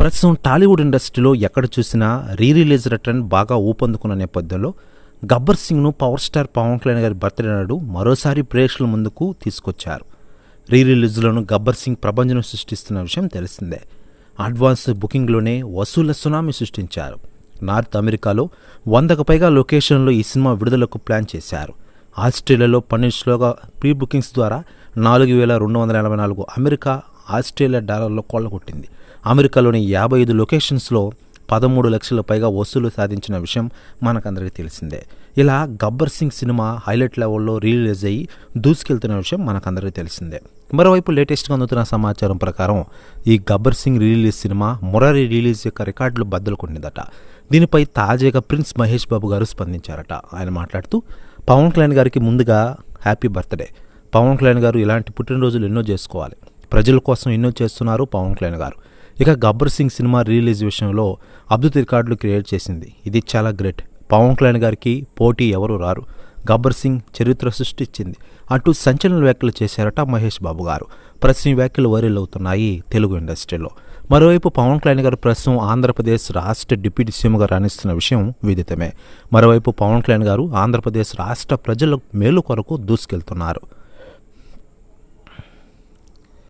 ప్రస్తుతం టాలీవుడ్ ఇండస్ట్రీలో ఎక్కడ చూసినా రీ రిలీజ్ ట్రెండ్ బాగా ఊపందుకున్న నేపథ్యంలో గబ్బర్ సింగ్ను పవర్ స్టార్ పవన్ కళ్యాణ్ గారి బర్త్డే నాడు మరోసారి ప్రేక్షకుల ముందుకు తీసుకొచ్చారు. రీ రిలీజ్లోనూ గబ్బర్ సింగ్ ప్రపంచం సృష్టిస్తున్న విషయం తెలిసిందే. అడ్వాన్స్ బుకింగ్లోనే వసూళ్ళ సునామీ సృష్టించారు. నార్త్ అమెరికాలో వందకు పైగా లొకేషన్లో ఈ సినిమా విడుదలకు ప్లాన్ చేశారు. ఆస్ట్రేలియాలో పన్నెండు శ్లోగా ప్రీ బుకింగ్స్ ద్వారా నాలుగు వేల రెండు వందల ఎనభై నాలుగు అమెరికా ఆస్ట్రేలియా డాలర్లో కొల్లగొట్టింది అమెరికాలోని యాభై ఐదు లొకేషన్స్లో పదమూడు లక్షల పైగా వసూలు సాధించిన విషయం మనకందరికీ తెలిసిందే. ఇలా గబ్బర్ సింగ్ సినిమా హైలైట్ లెవెల్లో రిలీజ్ అయ్యి దూసుకెళ్తున్న విషయం మనకందరికీ తెలిసిందే. మరోవైపు లేటెస్ట్గా అందుతున్న సమాచారం ప్రకారం ఈ Gabbar Singh release cinema Murari release యొక్క రికార్డులు బద్దలు దీనిపై తాజాగా ప్రిన్స్ మహేష్ బాబు గారు స్పందించారట. ఆయన మాట్లాడుతూ పవన్ కళ్యాణ్ గారికి ముందుగా హ్యాపీ బర్త్డే. పవన్ కళ్యాణ్ గారు ఇలాంటి పుట్టినరోజులు ఎన్నో చేసుకోవాలి. ప్రజల కోసం ఎన్నో చేస్తున్నారు పవన్ కళ్యాణ్ గారు. ఇక గబ్బర్ సింగ్ సినిమా రిలీజ్ విషయంలో అద్భుత రికార్డులు క్రియేట్ చేసింది. ఇది చాలా గ్రేట్. పవన్ కళ్యాణ్ గారికి పోటీ ఎవరు రారు? గబ్బర్ సింగ్ చరిత్ర సృష్టించింది. అంటూ సంచలన వ్యాఖ్యలు చేశారట మహేష్ బాబు గారు. ప్రస్తుతం వ్యాఖ్యలు వైరల్ అవుతున్నాయి తెలుగు ఇండస్ట్రీలో. మరోవైపు పవన్ కళ్యాణ్ గారు ప్రస్తుతం ఆంధ్రప్రదేశ్ రాష్ట్ర డిప్యూటీ సీఎంగా రాణిస్తున్న విషయం విదితమే. మరోవైపు పవన్ కళ్యాణ్ గారు ఆంధ్రప్రదేశ్ రాష్ట్ర ప్రజల మేలు కొరకు దూసుకెళ్తున్నారు.